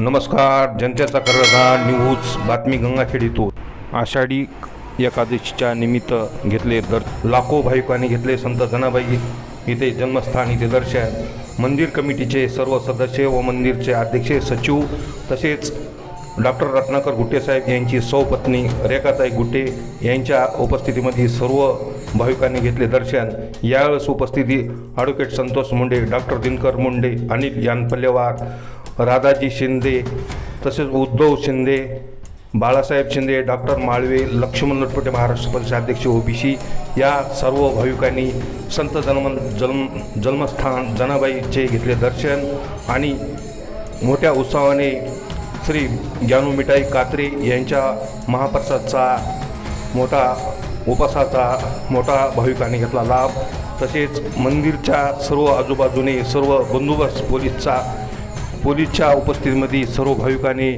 नमस्कार जनतेचा कर्णधार न्यूज बातमी गंगाखेड येथून आषाढी एकादशीच्या निमित्त घेतले दर लाखो भाविकांनी घेतले संत जनाबाई इथे जन्मस्थान इथे दर्शन. मंदिर कमिटीचे सर्व सदस्य व मंदिरचे अध्यक्ष सचिव तसेच डॉक्टर रत्नाकर गुट्टेसाहेब यांची सौपत्नी रेखाताई गुट्टे यांच्या उपस्थितीमध्ये सर्व भाविकांनी घेतले दर्शन. यावेळेस उपस्थिती ॲडव्होकेट संतोष मुंडे डॉक्टर दिनकर मुंडे अनिल यानपल्लेवार राधाजी शिंदे तसेच उद्धव शिंदे बाळासाहेब शिंदे डॉक्टर माळवे लक्ष्मण लटपटे महाराष्ट्र प्रदेशाध्यक्ष ओबीसी या सर्व भाविकांनी संत जन्म जन्म जन्मस्थान जनाबाईचे घेतले दर्शन आणि मोठ्या उत्साहाने श्री ज्ञानू मिठाई कात्रे यांच्या महाप्रसादचा मोठा उपासाचा मोठा भाविकांनी घेतला लाभ. तसेच मंदिरच्या सर्व आजूबाजूने सर्व बंदोबस्त पोलीसचा पोलीसच्या उपस्थितीमध्ये सर्व भाविकांनी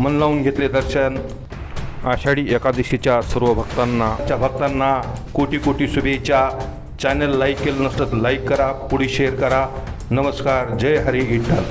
मन लावून घेतले दर्शन. आषाढी एकादशीच्या सर्व भक्तांना च्या भक्तांना कोटी कोटी शुभेच्छा. चॅनल लाईक केलं नसतं तर लाईक करा पुढे शेअर करा. नमस्कार जय हरी विठ्ठल